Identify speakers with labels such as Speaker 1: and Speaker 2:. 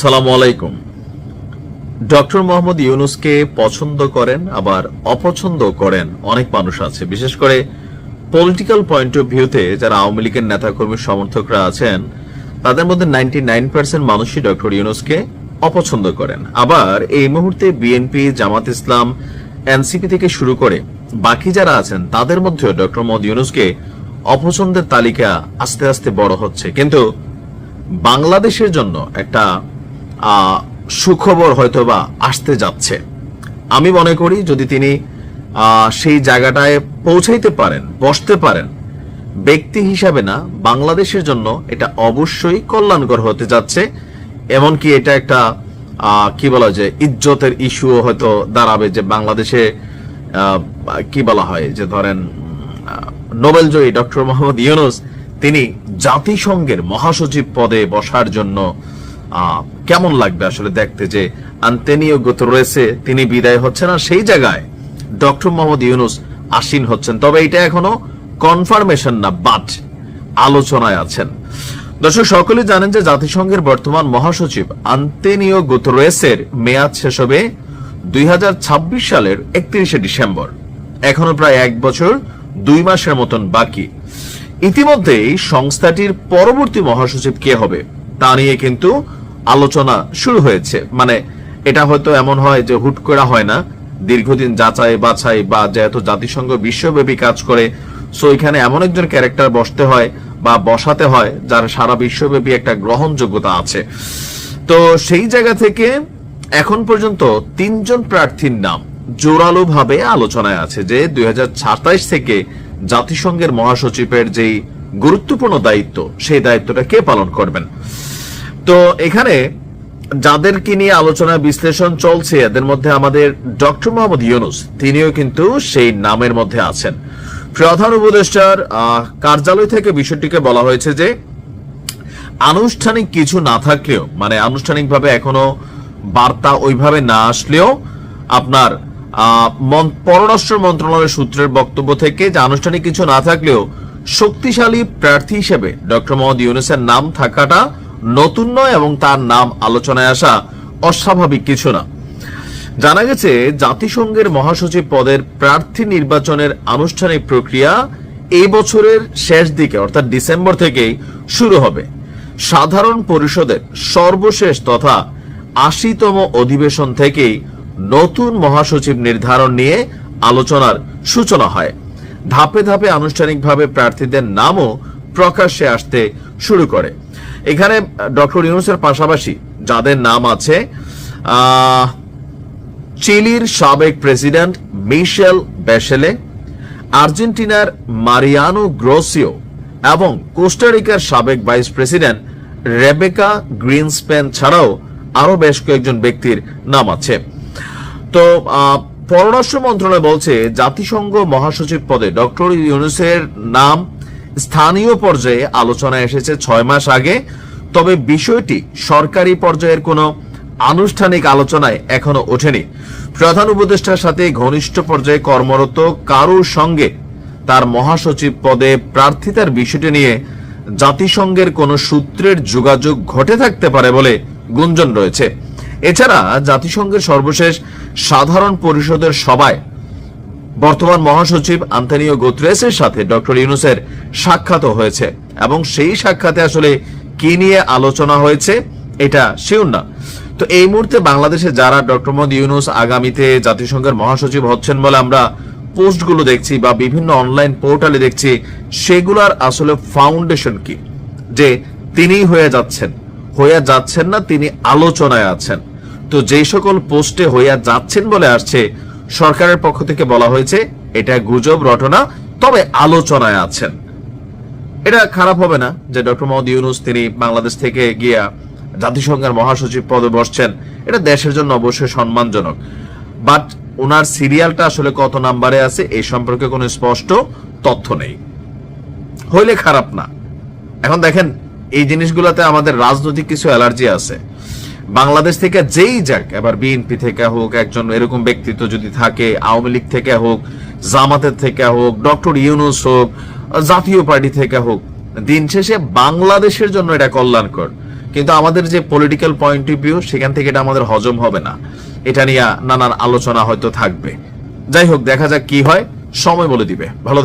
Speaker 1: সালাম আলাইকুম। ডক্টর মোহাম্মদ ইউনুসকে পছন্দ করেন, আবার অপছন্দ করেন অনেক মানুষ আছে। বিশেষ করে পলিটিক্যাল পয়েন্ট অফ ভিউতে যারা আওয়ামী লীগের নেতাকর্মী সমর্থকরা আছেন, তাদের মধ্যে নাইনটি নাইন পার্সেন্ট মানুষই ডক্টর ইউনুসকে অপছন্দ করেন। আবার এই মুহূর্তে বিএনপি জামাত ইসলাম এনসিপি থেকে শুরু করে বাকি যারা আছেন, তাদের মধ্যেও ডক্টর মোহাম্মদ ইউনুসকে অপছন্দের তালিকা আস্তে আস্তে বড় হচ্ছে। কিন্তু বাংলাদেশের জন্য একটা সুখবর হয়তো বা আসতে যাচ্ছে। আমি মনে করি যদি তিনি সেই জায়গাটায় পৌঁছাইতে পারেন বসতে পারেন ব্যক্তি হিসাবে না বাংলাদেশের জন্য এটা অবশ্যই কল্যাণকর হতে যাচ্ছে এমনকি এটা একটা কি বলা যায় ইজ্জতের ইস্যুও হয়তো দাঁড়াবে যে বাংলাদেশে কি বলা হয় যে ধরেন আহ, নোবেলজয়ী ডক্টর মোহাম্মদ ইউনুস তিনি জাতিসংঘের মহাসচিব পদে বসার জন্য কেমন লাগবে আসলে দেখতে যে আন্তেনিও রয়েছে, তিনি বিদায় হচ্ছেন আর সেই জায়গায় ডক্টর মোহাম্মদ ইউনুস আসীন হচ্ছেন। তবে এটা এখনও কনফার্মেশন না, বাট আলোচনায় আছেন। দর্শক সকলে জানেন যে জাতিসংঘের বর্তমান মহাসচিব আন্তেনিও গুতরেসের মেয়াদ শেষ হবে দুই হাজার ছাব্বিশ সালের একত্রিশে ডিসেম্বর। এখনও প্রায় এক বছর, দুই মাসের মতন বাকি। ইতিমধ্যেই সংস্থাটির পরবর্তী মহাসচিব কে হবে, তা নিয়ে কিন্তু আলোচনা শুরু হয়েছে। মানে এটা হয়তো এমন হয় যে হুট করা হয় না। দীর্ঘদিন যাচাই বাছাই বা যেহেতু জাতিসংঘ বিশ্বব্যাপী কাজ করে সো এখানে এমন একজন ক্যারেক্টার বসতে হয় বা বসাতে হয় যার সারা বিশ্বব্যাপী একটা গ্রহণযোগ্যতা আছে। তো সেই জায়গা থেকে এখন পর্যন্ত তিনজন প্রার্থীর নাম জোরালো ভাবে আলোচনায় আছে যে দুই থেকে জাতিসংঘের মহাসচিবের যেই গুরুত্বপূর্ণ দায়িত্ব, সেই দায়িত্বটা কে পালন করবেন? তো এখানে যাদেরকে নিয়ে আলোচনা বিশ্লেষণ চলছে, এদের মধ্যে আমাদের ডক্টর মোহাম্মদ ইউনুস, তিনিও কিন্তু সেই নামের মধ্যে আছেন। প্রধান উপদেষ্টার কার্যালয় থেকে বিষয়টিকে বলা হয়েছে যে, আনুষ্ঠানিক কিছু না থাকলেও মানে আনুষ্ঠানিকভাবে এখনও বার্তা ওইভাবে না আসলেও আপনার পররাষ্ট্র মন্ত্রণালয়ের সূত্রের বক্তব্য থেকে যে আনুষ্ঠানিক কিছু না থাকলেও শক্তিশালী প্রার্থী হিসেবে ডক্টর মোহাম্মদ ইউনুসের নাম থাকাটা নতুন নয় এবং তার নাম আলোচনায় আসা অস্বাভাবিক কিছু না। জানা গেছে, জাতিসংঘের মহাসচিব পদের প্রার্থী নির্বাচনের আনুষ্ঠানিক প্রক্রিয়া এই বছরের শেষ দিকে, অর্থাৎ ডিসেম্বর থেকেই শুরু হবে। সাধারণ পরিষদের সর্বশেষ তথা আশিতম অধিবেশন থেকেই নতুন মহাসচিব নির্ধারণ নিয়ে আলোচনার সূচনা হয়। ধাপে ধাপে আনুষ্ঠানিকভাবে প্রার্থীদের নামও প্রকাশ্যে আসতে শুরু করে। এখানে ডক্টর ইউনুসের পাশাপাশি যাদের নাম আছে চিলির সাবেক প্রেসিডেন্ট মিশেল বেশেলে, আর্জেন্টিনার মারিয়ানো গ্রোসিও এবং কোস্টারিকার সাবেক ভাইস প্রেসিডেন্ট রেবেকা গ্রিনস্পেন ছাড়াও আরও বেশ কয়েকজন ব্যক্তির নাম আছে। তো পররাষ্ট্র মন্ত্রণালয় বলছে, জাতিসংঘ মহাসচিব পদে ডক্টর ইউনুসের নাম স্থানীয় পর্যায়ে আলোচনায় এসেছে ছয় মাস আগে। তবে বিষয়টি সরকারি পর্যায়ের কোনো আনুষ্ঠানিক আলোচনায় এখনও ওঠেনি। প্রধান উপদেষ্টার সাথে ঘনিষ্ঠ পর্যায়ে কর্মরত কারোর সঙ্গে তার মহাসচিব পদে প্রার্থিতার বিষয়টি নিয়ে জাতিসংঘের কোন সূত্রের যোগাযোগ ঘটে থাকতে পারে বলে গুঞ্জন রয়েছে। এছাড়া জাতিসংঘের সর্বশেষ সাধারণ পরিষদের সভায় বর্তমান মহাসচিব আন্তনিও গোত্রেসের সাথে ডক্টর ইউনুসের সাক্ষাৎ হয়েছে। এবং সেই সাক্ষাতে আসলে কি নিয়ে আলোচনা হয়েছে, এটা শিউর না। তো এই মুহূর্তে বাংলাদেশে যারা ডক্টর মোহাম্মদ ইউনুস আগামীতে জাতিসংঘের মহাসচিব হচ্ছেন বলে আমরা পোস্টগুলো দেখছি বা বিভিন্ন অনলাইন পোর্টালে দেখছি, সেগুলার আসলে ফাউন্ডেশন কি? যে তিনিই হয়ে যাচ্ছেন হইয়া যাচ্ছেন না, তিনি আলোচনায় আছেন। তো যেই সকল পোস্টে হইয়া যাচ্ছেন বলে আসছে সরকারের পক্ষ থেকে বলা হয়েছে, এটা গুজব, রটনা, তবে আলোচনায় আছেন। এটা খারাপ হবে না যে ডক্টর মোহাম্মদ ইউনুস তিনি বাংলাদেশ থেকে গিয়া জাতিসংঘের মহাসচিব পদে বসছেন। এটা দেশের জন্য অবশ্যই সম্মানজনক। বাট ওনার সিরিয়ালটা আসলে কত নাম্বারে আছে এই সম্পর্কে কোনো স্পষ্ট তথ্য নেই। হইলে খারাপ না। এখন দেখেন, এই জিনিসগুলোতে আমাদের রাজনৈতিক কিছু অ্যালার্জি আছে। বাংলাদেশ থেকে যেই যাক, এবার বিএনপি থেকে হোক, একজন এরকম ব্যক্তিত্ব যদি থাকে, আওয়ামী লীগ থেকে হোক, জামাতের থেকে হোক, ডক্টর ইউনুস হোক, জাতীয় পার্টি থেকে হোক, দিন শেষে বাংলাদেশের জন্য এটা কল্যাণকর। কিন্তু আমাদের যে পলিটিক্যাল পয়েন্ট অফ ভিউ সেখান থেকে এটা আমাদের হজম হবে না। এটা নিয়ে নানান আলোচনা হয়তো থাকবে। যাই হোক, দেখা যাক কি হয়। সময় বলে দিবে। ভালো